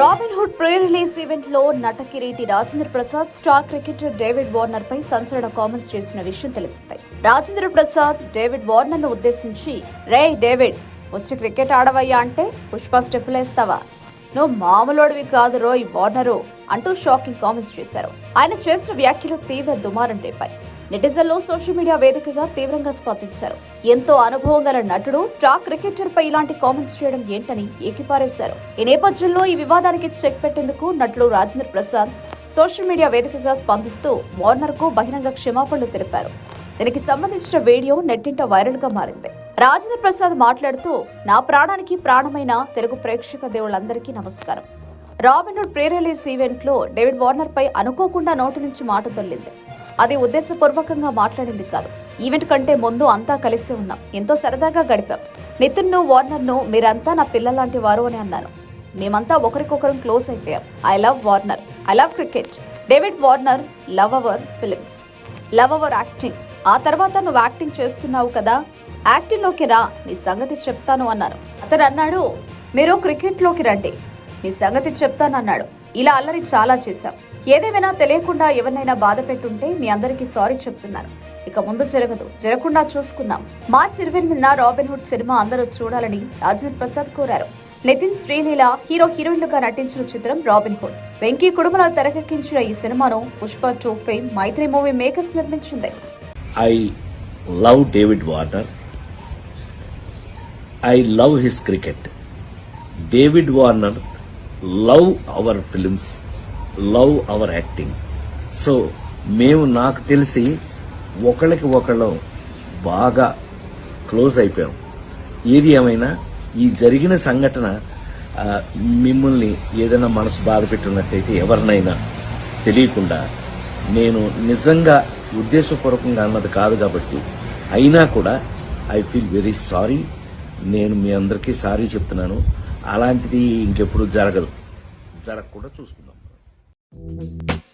Robin hood pre release ఈవెంట్లో నట Kireeti Rajendra Prasad star cricketer David Warner పై సంచలన comments చేసిన విషయం తెలుస్తాయి. రాజేంద్ర ప్రసాద్ డేవిడ్ వార్నర్ను ఉద్దేశించి రే డేవిడ్ వచ్చి క్రికెట్ ఆడవయ్యా అంటే పుష్ప స్టెప్పులేస్తావా నువ్వు మామూలోడివి కాదు రోయ్ వార్నరు అంటూ షాకింగ్ కామెంట్స్ చేశారు. ఆయన చేసిన వ్యాఖ్యలు తీవ్ర దుమారం రేపాయి. నెటిజన్లు సోషల్ మీడియా వేదికగా తీవ్రంగా స్పందించారు. ఎంతో అనుభవం గల నటుడు స్టార్ క్రికెటర్ పై ఇలాంటి కామెంట్స్ చేయడం ఏంటని ఏకిపారేశారు. ఈ నేపథ్యంలో ఈ వివాదానికి చెక్ పెట్టేందుకు నటుడు రాజేంద్ర ప్రసాద్ సోషల్ మీడియా వేదికగా స్పందిస్తూ వార్నర్కు బహిరంగ క్షమాపణలు తెలిపారు. దీనికి సంబంధించిన వీడియో నెట్టింట వైరల్గా మారింది. రాజేంద్ర ప్రసాద్ మాట్లాడుతూ నా ప్రాణానికి ప్రాణమైన తెలుగు ప్రేక్షక దేవుళ్ళందరికీ నమస్కారం. రాబిన్హుడ్ ప్రీ రిలీజ్ ఈవెంట్లో డేవిడ్ వార్నర్ పై అనుకోకుండా నోటి నుంచి మాట తొల్లింది అది ఉద్దేశపూర్వకంగా మాట్లాడింది కాదు. ఈవెంట్ కంటే ముందు అంతా కలిసి ఉన్నాం. ఎంతో సరదాగా గడిపాం. నితిన్ను వార్నర్ను మీరంతా నా పిల్లలాంటి వారు అని అన్నాను. మేమంతా ఒకరికొకరం క్లోజ్ అయిపోయాం. I love Warner. I love cricket. David Warner love our films love our acting. ఆ తర్వాత నువ్వు యాక్టింగ్ చేస్తున్నావు కదా. యాక్టింగ్లోకి రా. నీ సంగతి చెప్తాను అన్నాను. అతను అన్నాడు మీరు క్రికెట్లోకి రండి. మీ సంగతి చెప్తాను అన్నాడు ఇలా అల్లరి చాలా చేశాం. ఏదేమైనా తెలియకుండా ఎవరినైనా బాధ పెట్టుంటే మీ అందరికీ సారీ చెప్తున్నాను ఇక ముందు జరగదు. జరగకుండా చూసుకుందాం. మార్చి ఇరవై ఎనిమిదిన రాబిన్ హుడ్ సినిమా అందరూ చూడాలని రాజేంద్ర ప్రసాద్ కోరారు. నితిన్ శ్రీలీల హీరో హీరోయిన్లుగా నటించిన చిత్రం రాబిన్ హుడ్. వెంకీ కుడుమల తెరకెక్కించిన ఈ సినిమాను Pushpa two fame Mythri movie makers నిర్మించింది. I love David Warner I love his cricket David Warner love our films love our acting. So మేము నాకు తెలిసి ఒకళ్ళకి ఒకళ్ళం బాగా క్లోజ్ అయిపోయాం. ఏది ఏమైనా ఈ జరిగిన సంఘటన మిమ్మల్ని ఏదైనా మనసు బాధ పెట్టినట్టయితే ఎవరినైనా తెలియకుండా నేను నిజంగా ఉద్దేశపూర్వకంగా అన్నది కాదు కాబట్టి అయినా కూడా ఐ ఫీల్ వెరీ సారీ. నేను మీ అందరికీ సారీ చెప్తున్నాను. అలాంటిది ఇంకెప్పుడు జరగదు. జరగకుండా చూసుకుందాం. Thank you.